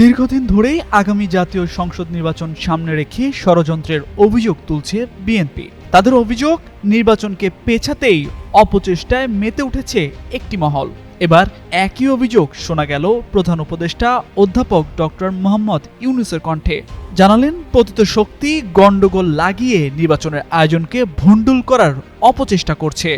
দীর্ঘদিন ধরেই আগামী জাতীয় সংসদ নির্বাচন সামনে রেখে ষড়যন্ত্রের অভিযোগ তুলছে বিএনপি। তাদের অভিযোগ, নির্বাচনকে পেছাতেই অপচেষ্টায় মেতে উঠেছে একটি মহল। এবার একই অভিযোগ শোনা গেল প্রধান উপদেষ্টা অধ্যাপক ডক্টর মোহাম্মদ ইউনুসের কণ্ঠে। জানালেন, পতিত শক্তি গণ্ডগোল লাগিয়ে নির্বাচনের আয়োজনকে ভণ্ডুল করার অপচেষ্টা করছে।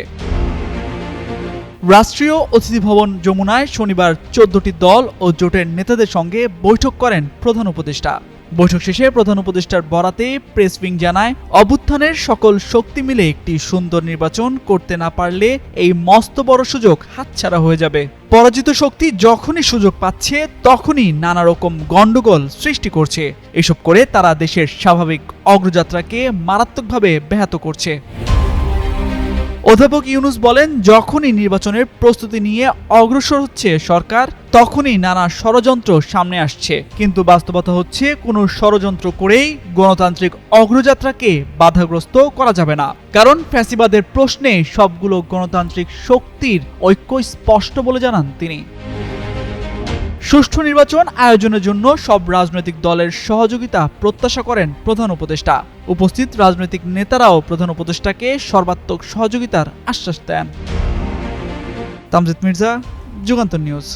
রাষ্ট্রীয় অতিথি ভবন যমুনায় শনিবার চোদ্দটি দল ও জোটের নেতাদের সঙ্গে বৈঠক করেন প্রধান উপদেষ্টা। বৈঠক শেষে প্রধান উপদেষ্টার বরাতে প্রেস উইং জানায়, অভ্যুত্থানের সকল শক্তি মিলে একটি সুন্দর নির্বাচন করতে না পারলে এই মস্ত বড় সুযোগ হাতছাড়া হয়ে যাবে। পরাজিত শক্তি যখনই সুযোগ পাচ্ছে, তখনই নানা রকম গন্ডগোল সৃষ্টি করছে। এসব করে তারা দেশের স্বাভাবিক অগ্রযাত্রাকে মারাত্মকভাবে ব্যাহত করছে। অধ্যাপক ইউনুস বলেন, যখনই নির্বাচনের প্রস্তুতি নিয়ে অগ্রসর হচ্ছে সরকার, তখনই নানা ষড়যন্ত্র সামনে আসছে। কিন্তু বাস্তবতা হচ্ছে, কোনো ষড়যন্ত্র করেই গণতান্ত্রিক অগ্রযাত্রাকে বাধাগ্রস্ত করা যাবে না। কারণ ফ্যাসিবাদের প্রশ্নে সবগুলো গণতান্ত্রিক শক্তির ঐক্য স্পষ্ট বলে জানান তিনি। সুষ্ঠু নির্বাচন আয়োজনের জন্য সব রাজনৈতিক দলের সহযোগিতা প্রত্যাশা করেন প্রধান উপদেষ্টা। উপস্থিত রাজনৈতিক নেতারাও প্রধান উপদেষ্টাকে সর্বাত্মক সহযোগিতার আশ্বাস দেন। তামজিদ মির্জা, যুগান্তর নিউজ।